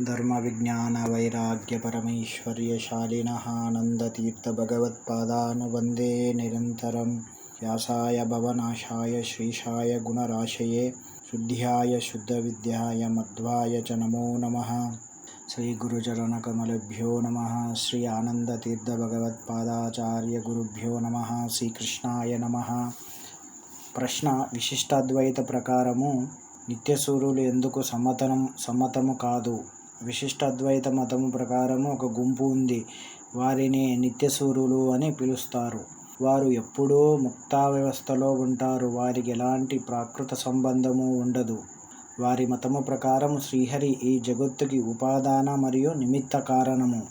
धर्मविज्ञानवैराग्यपरमैश्वर्यशालिनः आनन्दतीर्थभगवत्पादान् वन्दे निरन्तरं व्यासाय भवनाशाय श्रीशाय गुणराशये शुद्ध्याय शुद्धविद्याय मध्वाय च नमो नमः శ్రీగురుచరణకమలభ్యో నమ శ్రీ ఆనందతీర్థభగవత్పాదాచార్యగురుభ్యో నమ శ్రీకృష్ణాయ నమ ప్రశ్న విశిష్టాద్వైత ప్రకారము నిత్యసూరులు ఎందుకు సమ్మతనం సమ్మతము కాదు విశిష్టాద్వైత మతము ప్రకారము ఒక గుంపు ఉంది. వారిని నిత్యసూరులు అని పిలుస్తారు. వారు ఎప్పుడూ ముక్తా వ్యవస్థలో ఉంటారు. వారికి ఎలాంటి ప్రాకృత సంబంధము ఉండదు. వారి మతము ప్రకారం శ్రీహరి ఈ జగత్తుకి ఉపాదాన మరియు నిమిత్త కారణము.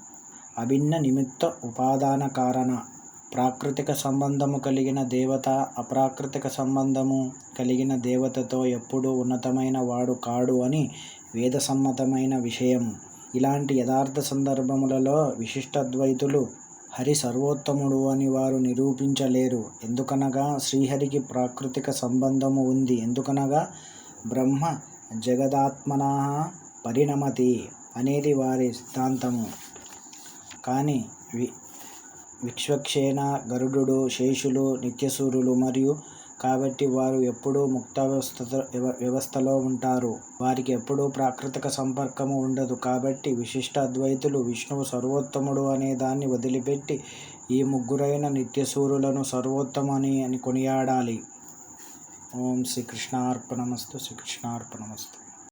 అభిన్న నిమిత్త ఉపాదాన కారణ. ప్రాకృతిక సంబంధము కలిగిన దేవత అప్రాకృతిక సంబంధము కలిగిన దేవతతో ఎప్పుడూ ఉన్నతమైన వాడు కాడు అని వేదసమ్మతమైన విషయం. ఇలాంటి యథార్థ సందర్భములలో విశిష్టద్వైతులు హరి సర్వోత్తముడు అని వారు నిరూపించలేరు. ఎందుకనగా శ్రీహరికి ప్రాకృతిక సంబంధము ఉంది. ఎందుకనగా బ్రహ్మ జగదాత్మన పరిణమతి అనేది వారి సిద్ధాంతము. కానీ వి విశ్వక్షేణ గరుడు శేషులు నిత్యసూరులు మరియు కాబట్టి వారు ఎప్పుడూ ముక్త వ్యవస్థ వ్యవస్థలో ఉంటారు. వారికి ఎప్పుడూ ప్రాకృతిక సంపర్కము ఉండదు. కాబట్టి విశిష్ట అద్వైతులు విష్ణువు సర్వోత్తముడు అనే దాన్ని వదిలిపెట్టి ఈ ముగ్గురైన నిత్యసూరులను సర్వోత్తమని అని కొనియాడాలి. ఓం శ్రీకృష్ణార్పణమస్తు శ్రీకృష్ణార్పణమస్తు.